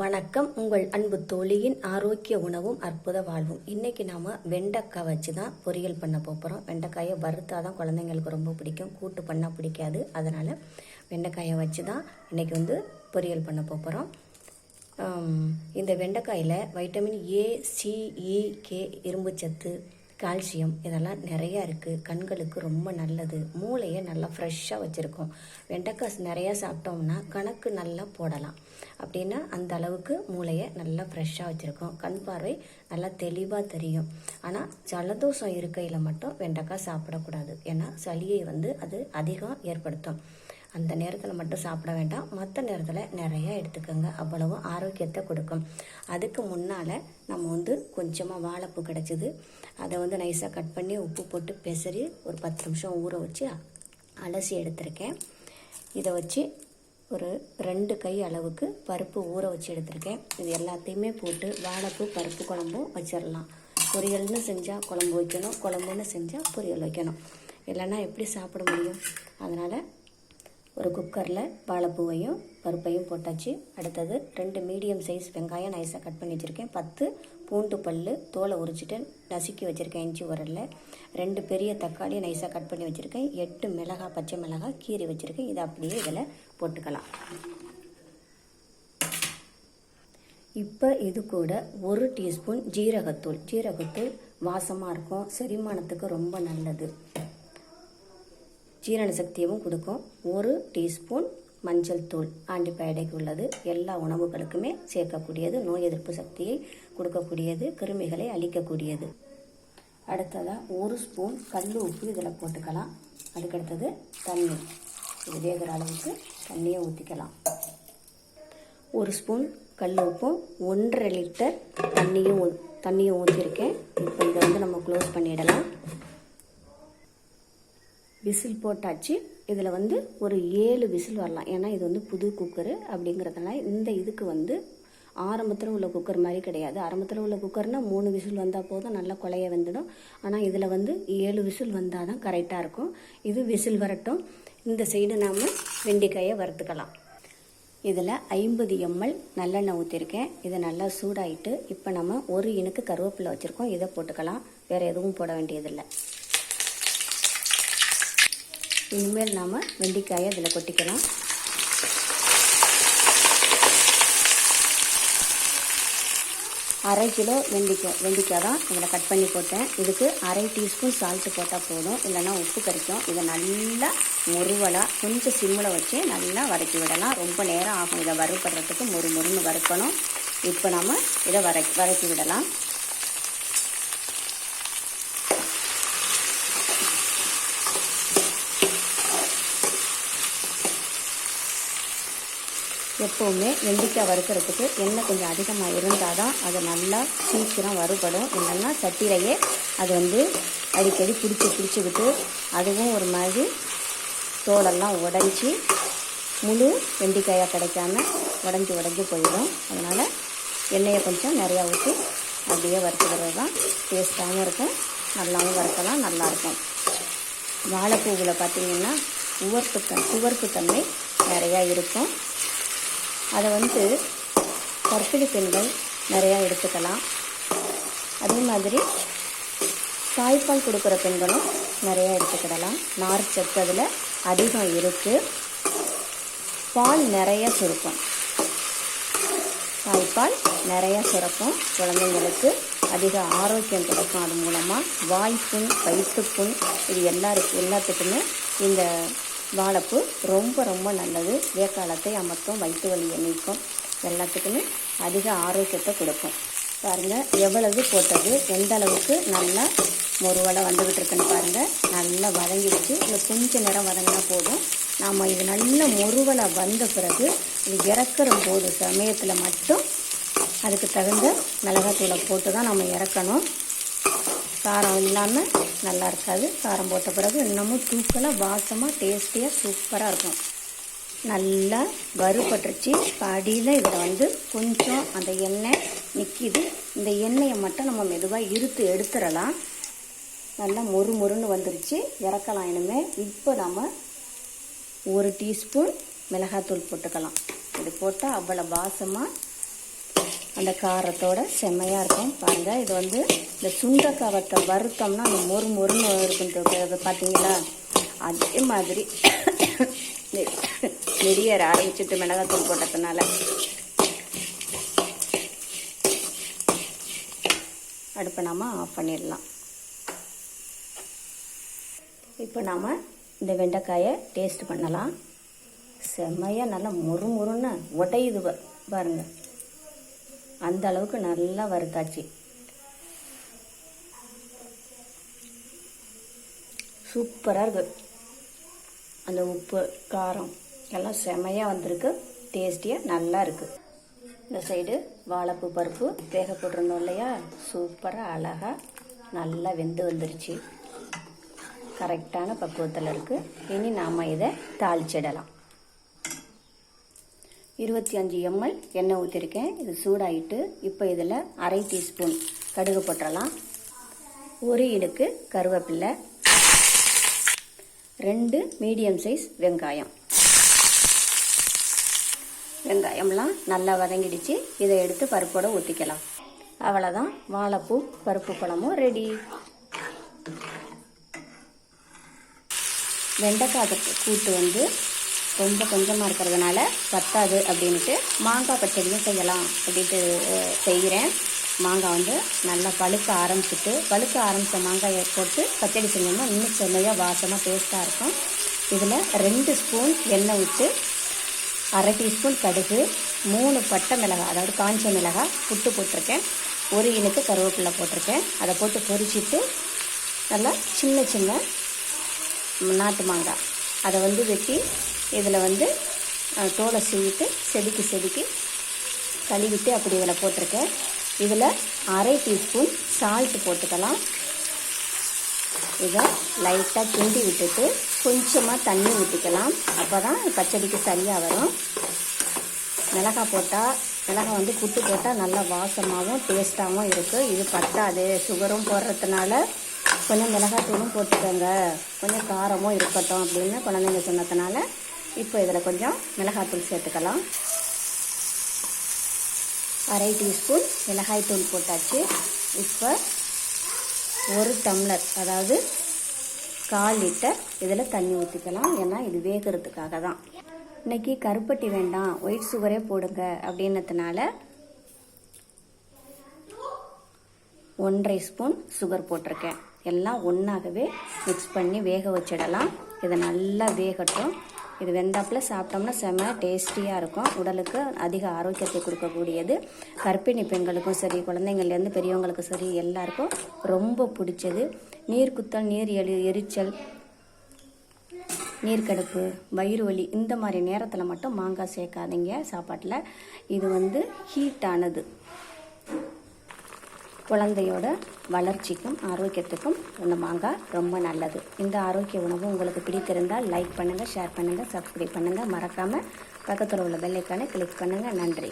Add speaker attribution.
Speaker 1: வணக்கம். உங்கள் அன்பு தோழியின் ஆரோக்கிய உணவும் அற்புத வாழ்வும். இன்னைக்கு நாம வெண்டைக்காய் வச்சு தான் பொரியல் பண்ண போகிறோம் வெண்டைக்காயை வறுத்தா தான் குழந்தைங்களுக்கு ரொம்ப பிடிக்கும். கூட்டு பண்ணால் பிடிக்காது. அதனால் வெண்டைக்காயை வச்சு தான் இன்னைக்கு வந்து பொரியல் பண்ண போகிறோம் இந்த வெண்டைக்காயில் வைட்டமின் ஏ சி கே இரும்புச்சத்து கால்சியம் இதெல்லாம் நிறையா இருக்குது கண்களுக்கு ரொம்ப நல்லது. மூளையை நல்லா ஃப்ரெஷ்ஷாக வச்சுருக்கோம். வெண்டைக்காய் நிறையா சாப்பிட்டோம்னா கணக்கு நல்லா போடலாம். அப்படின்னா அந்த அளவுக்கு மூளையை நல்லா ஃப்ரெஷ்ஷாக வச்சுருக்கோம். கண் பார்வை நல்லா தெளிவாக தெரியும். ஆனால் ஜலதோஷம் இருக்கையில் மட்டும் வெண்டைக்காய் சாப்பிடக்கூடாது. ஏன்னா சளியை வந்து அது அதிகம் ஏற்படுத்தும். அந்த நேரத்தில் மட்டும் சாப்பிட வேண்டாம். மற்ற நேரத்தில் நிறையா எடுத்துக்கோங்க. அவ்வளவு ஆரோக்கியத்தை கொடுக்கும். அதுக்கு முன்னால் நம்ம வந்து கொஞ்சமாக வாழைப்பூ கிடச்சிது. அதை வந்து நைஸாக கட் பண்ணி உப்பு போட்டு பெசரி ஒரு பத்து நிமிஷம் ஊற வச்சு அலசி எடுத்திருக்கேன். இதை வச்சு ஒரு ரெண்டு கை அளவுக்கு பருப்பு ஊற வச்சு எடுத்திருக்கேன். இது எல்லாத்தையுமே போட்டு வாழைப்பூ பருப்பு குழம்பும் வச்சிடலாம் பொரியல்னு செஞ்சால் குழம்பு வைக்கணும். குழம்புன்னு செஞ்சால் பொரியல் வைக்கணும். இல்லைன்னா எப்படி சாப்பிட முடியும்? அதனால் ஒரு குக்கரில் வாழைப்பூவையும் பருப்பையும் போட்டாச்சு. அடுத்தது ரெண்டு மீடியம் சைஸ் வெங்காயம் நைஸாக கட் பண்ணி வச்சுருக்கேன். பத்து பூண்டு பல் தோலை உரிச்சிட்டு நசுக்கி வச்சுருக்கேன் இஞ்சி உரலில். ரெண்டு பெரிய தக்காளி நைஸாக கட் பண்ணி வச்சுருக்கேன். எட்டு மிளகாய் பச்சை மிளகாய் கீறி வச்சுருக்கேன். இதை அப்படியே இதில் போட்டுக்கலாம். இப்போ இது கூட ஒரு டீஸ்பூன் ஜீரகத்தூள். ஜீரகத்தூள் வாசமாக இருக்கும். செரிமானத்துக்கு ரொம்ப நல்லது. ஜீரண சக்தியவும் கொடுக்கும். ஒரு டீஸ்பூன் மஞ்சள் தூள் ஆன்டிபயோட்டிக் உள்ளது. எல்லா உணவுகளுக்குமே சேர்க்கக்கூடியது நோய் எதிர்ப்பு சக்தியை கொடுக்கக்கூடியது கிருமிகளை அழிக்கக்கூடியது. அடுத்ததாக ஒரு ஸ்பூன் கல் உப்பு இதில் போட்டுக்கலாம். அதுக்கடுத்தது தண்ணி. இது வேகிற அளவுக்கு தண்ணியை ஊற்றிக்கலாம் ஒரு ஸ்பூன் கல் உப்பும் ஒன்றரை லிட்டர் தண்ணியும் தண்ணியும் ஊற்றிருக்கேன் இப்போ இதை வந்து நம்ம க்ளோஸ் பண்ணிடலாம். விசில் போட்டாச்சு. இதில் வந்து ஒரு ஏழு விசில் வரலாம். ஏன்னா இது வந்து புது குக்கரு அப்படிங்கிறதுனால இந்த இதுக்கு வந்து ஆரம்பத்தில் உள்ள குக்கர் மாதிரி கிடையாது. ஆரம்பத்தில் உள்ள குக்கர்னால் மூணு விசில் வந்தால் போதும் நல்லா கொலைய வந்துடும். ஆனால் இதில் வந்து ஏழு விசில் வந்தால் தான் கரெக்டாக இருக்கும். இது விசில் வரட்டும். இந்த சைடு நாம் வெண்டைக்காயை வறுத்துக்கலாம். இதில் ஐம்பது எம்எல் நல்லெண்ணெய் ஊற்றிருக்கேன் இது நல்லா சூடாயிட்டு இப்போ நம்ம ஒரு இனுக்கு கருவேப்பிலை வச்சுருக்கோம். இதை போட்டுக்கலாம். வேறு எதுவும் போட வேண்டியதில்லை. இனிமேல் நாம் வெண்டைக்காயை இதில் கொட்டிக்கலாம். அரை கிலோ வெண்டிக்காய் வெண்டிக்காய் தான் இதில் கட் பண்ணி போட்டேன். இதுக்கு அரை டீஸ்பூன் சால்ட்டு போட்டால் போதும். இல்லைன்னா உப்பு கறிக்கும் இதை நல்லா முருவலாக கொஞ்சம் சிம்மில் வச்சு நல்லா வதக்கி விடலாம். ரொம்ப நேரம் ஆகும். இதை வறுபடுறதுக்கு முறு முறுன்னு வறுக்கணும். இப்போ நம்ம இதை வர வதக்கி விடலாம். எப்போவுமே வெண்டைக்காய் வறுக்கிறதுக்கு எண்ணெய் கொஞ்சம் அதிகமாக இருந்தால் தான் அது நல்லா சீக்கிரம் வறுபடும். இல்லைன்னா சட்டிலையே அது வந்து அடிக்கடி பிடிச்சி பிடிச்சிக்கிட்டு அதுவும் ஒரு மாதிரி தோலெல்லாம் உடஞ்சி முழு வெண்டைக்காயாக கிடைக்காம உடஞ்சி உடஞ்சி போயிடும். அதனால் எண்ணெயை கொஞ்சம் நிறையா ஊற்றி அப்படியே வறுத்துக்கிறது தான் டேஸ்ட்டாகவும் இருக்கும். நல்லாவும் வறுக்கலாம் நல்லாயிருக்கும் வாழைப்பூவில் பார்த்திங்கன்னா உவர்ப்பு தன் துவர்ப்பு தன்மை நிறையா இருக்கும். அதை வந்து கர்ப்பிணி பெண்கள் நிறையா எடுத்துக்கலாம். அதே மாதிரி தாய்ப்பால் கொடுக்குற பெண்களும் நிறையா எடுத்துக்கிடலாம். நார் சத்து அதில் அதிகம் இருக்குது பால் நிறைய சுருக்கும். தாய்ப்பால் நிறையா சுரக்கும். குழந்தைங்களுக்கு அதிக ஆரோக்கியம் கிடைக்கும். அது மூலமாக வாய்ப்புண் வயிற்றுப்புண் இது எல்லாருக்கும் எல்லாத்துக்குமே இந்த வாழைப்பூ ரொம்ப ரொம்ப நல்லது. வேக்காலத்தை அமர்த்தும் வயிற்று வலியை நீக்கும் எல்லாத்துக்குமே அதிக ஆரோக்கியத்தை கொடுக்கும். பாருங்கள் எவ்வளவு போட்டது எந்த அளவுக்கு நல்லா மொருவலை வந்துக்கிட்டு இருக்குன்னு பாருங்கள் நல்லா வதங்கிடுச்சு இல்லை கொஞ்சம் நேரம் வதங்கினா போதும். நாம் இது நல்ல மொருவலை வந்த பிறகு இது இறக்குற போது சமயத்தில் மட்டும் அதுக்கு தகுந்த மிளகாத்தூளை போட்டு தான் நம்ம இறக்கணும். காரம் இல்லாமல் நல்லா இருக்காது. காரம் போட்ட பிறகு இன்னமும் தூக்கலாக வாசமாக டேஸ்டியாக சூப்பராக இருக்கும். நல்லா வறுபட்டுருச்சு. இப்போ அடியில் இதில் வந்து கொஞ்சம் அந்த எண்ணெய் நிற்கிது இந்த எண்ணெயை மட்டும் நம்ம மெதுவாக இருத்து எடுத்துடலாம். நல்லா மொறு மொறுன்னு வந்துருச்சு. இறக்கலாம் இனிமே. இப்போ நம்ம ஒரு டீஸ்பூன் மிளகாத்தூள் போட்டுக்கலாம். இது போட்டால் அவ்வளோ வாசமாக அந்த காரத்தோட செம்மையாக இருக்கும். பாருங்கள் இது வந்து இந்த சுண்டக்காவத்தை வறுத்தோம்னா அந்த மொறு மொறுன்னு இருக்குன்றது பார்த்தீங்களா அதே மாதிரி நெடியேற ஆரம்பிச்சுட்டு மிளகாத்தூள் போட்டதுனால. அடுப்பை நாம் ஆஃப் பண்ணிடலாம். இப்போ நாம் இந்த வெண்டைக்காயை டேஸ்ட் பண்ணலாம். செம்மையாக நல்லா மொறு மொறுன்னு உடையுது பாருங்கள் அந்த அளவுக்கு நல்லா வறுத்தாச்சு. சூப்பராக இருக்கு. அந்த உப்பு காரம் எல்லாம் செமையாக வந்திருக்கு. டேஸ்டியாக நல்லா இருக்குது இந்த சைடு வாழைப்பூ பருப்பு வேக போட்டிருந்தோம் இல்லையா? சூப்பராக அழகாக நல்லா வெந்து வந்துருச்சு. கரெக்டான பக்குவத்தில் இருக்குது இனி நாம் இதை தாளிச்சிடலாம். இருபத்தி அஞ்சு எம்எல் எண்ணெய் ஊற்றிருக்கேன் இது சூடாயிட்டு இப்போ இதில் அரை டீஸ்பூன் கடுகு போட்டுடலாம். ஒரு இடுக்கு கருவேப்பில்லை. ரெண்டு மீடியம் சைஸ் வெங்காயம். வெங்காயம்லாம் நல்லா வதங்கிடுச்சு. இதை எடுத்து பருப்போட ஊற்றிக்கலாம் அவ்வளோதான். வாழைப்பூ பருப்பு குழம்பும் ரெடி. வெண்டைக்காய் கூட்டு வந்து ரொம்ப கொஞ்சமாக இருக்கிறதுனால பத்தாது அப்படின்ட்டு மாங்காய் பச்சடியும் செய்யலாம் அப்படின்ட்டு செய்கிறேன். மாங்காய் வந்து நல்லா பழுக்க ஆரம்பிச்சிட்டு பழுக்க ஆரம்பித்த மாங்காயை போட்டு பச்சடி செஞ்சோம்னா இன்னும் செம்மையாக வாசமாக டேஸ்ட்டாக இருக்கும். இதில் ரெண்டு ஸ்பூன் எண்ணெய் விட்டு அரை டீஸ்பூன் கடுகு மூணு பட்டை மிளகாய் அதாவது காஞ்ச மிளகாய் புட்டு போட்டிருக்கேன். ஒரு இனுக்கு கருவேப்பிலை போட்டிருக்கேன். அதை போட்டு பொரிச்சிட்டு நல்லா சின்ன சின்ன நாட்டு மாங்காய். அதை வந்து வெட்டி இதில் வந்து தோலை சீவிட்டு செதுக்கி செதுக்கி கழுவிட்டு அப்படி இதில் போட்டிருக்கேன். இதில் அரை டீஸ்பூன் சால்ட் போட்டுக்கலாம். இதை லைட்டாக கிண்டி விட்டுட்டு கொஞ்சமாக தண்ணி ஊற்றிக்கலாம் அப்போ தான் பச்சடிக்கு சரியாக வரும். மிளகாய் போட்டால் மிளகாய் வந்து குட்டு போட்டால் நல்லா வாசமாகவும் டேஸ்ட்டாகவும் இருக்குது இது பத்தாது. சுகரும் போடுறதுனால கொஞ்சம் மிளகாத்தூளும் போட்டுக்கோங்க. கொஞ்சம் காரமும் இருக்கட்டும் அப்படின்னு குழந்தைங்க சொன்னதுனால இப்போ இதில் கொஞ்சம் மிளகாய்த்தூள் சேர்த்துக்கலாம். அரை டீஸ்பூன் மிளகாய்த்தூள் போட்டாச்சு. இப்போ ஒரு டம்ளர் அதாவது கால் லிட்டர் இதில் தண்ணி ஊற்றிக்கலாம். ஏன்னா இது வேகிறதுக்காக தான். இன்னைக்கு கருப்பட்டி வேண்டாம் ஒயிட் சுகரே போடுங்க அப்படின்னதுனால ஒன்றரை ஸ்பூன் சுகர் போட்டிருக்கேன். எல்லாம் ஒன்றாகவே மிக்ஸ் பண்ணி வேக வச்சிடலாம். இதை நல்லா வேகட்டும். இது வெந்தாப்பில் சாப்பிட்டோம்னா செம்ம டேஸ்டியாக இருக்கும். உடலுக்கு அதிக ஆரோக்கியத்தை கொடுக்கக்கூடியது. கர்ப்பிணி பெண்களுக்கும் சரி குழந்தைங்கள்லேருந்து பெரியவங்களுக்கும் சரி எல்லாருக்கும் ரொம்ப பிடிச்சது. நீர் குத்தல் நீர் எரி எரிச்சல் நீர்க்கடுப்பு வயிறு வலி இந்த மாதிரி நேரத்தில் மட்டும் மாங்காய் சேர்க்காதீங்க சாப்பாட்டில். இது வந்து ஹீட்டானது குழந்தையோட வளர்ச்சிக்கும் ஆரோக்கியத்துக்கும் இந்த மாங்காய் ரொம்ப நல்லது. இந்த ஆரோக்கிய உணவு உங்களுக்கு பிடித்திருந்தால் லைக் பண்ணுங்கள் ஷேர் பண்ணுங்கள் சப்ஸ்கிரைப் பண்ணுங்கள் மறக்காமல் பக்கத்தில் உள்ள பெல்லைக்கான கிளிக் பண்ணுங்கள் நன்றி.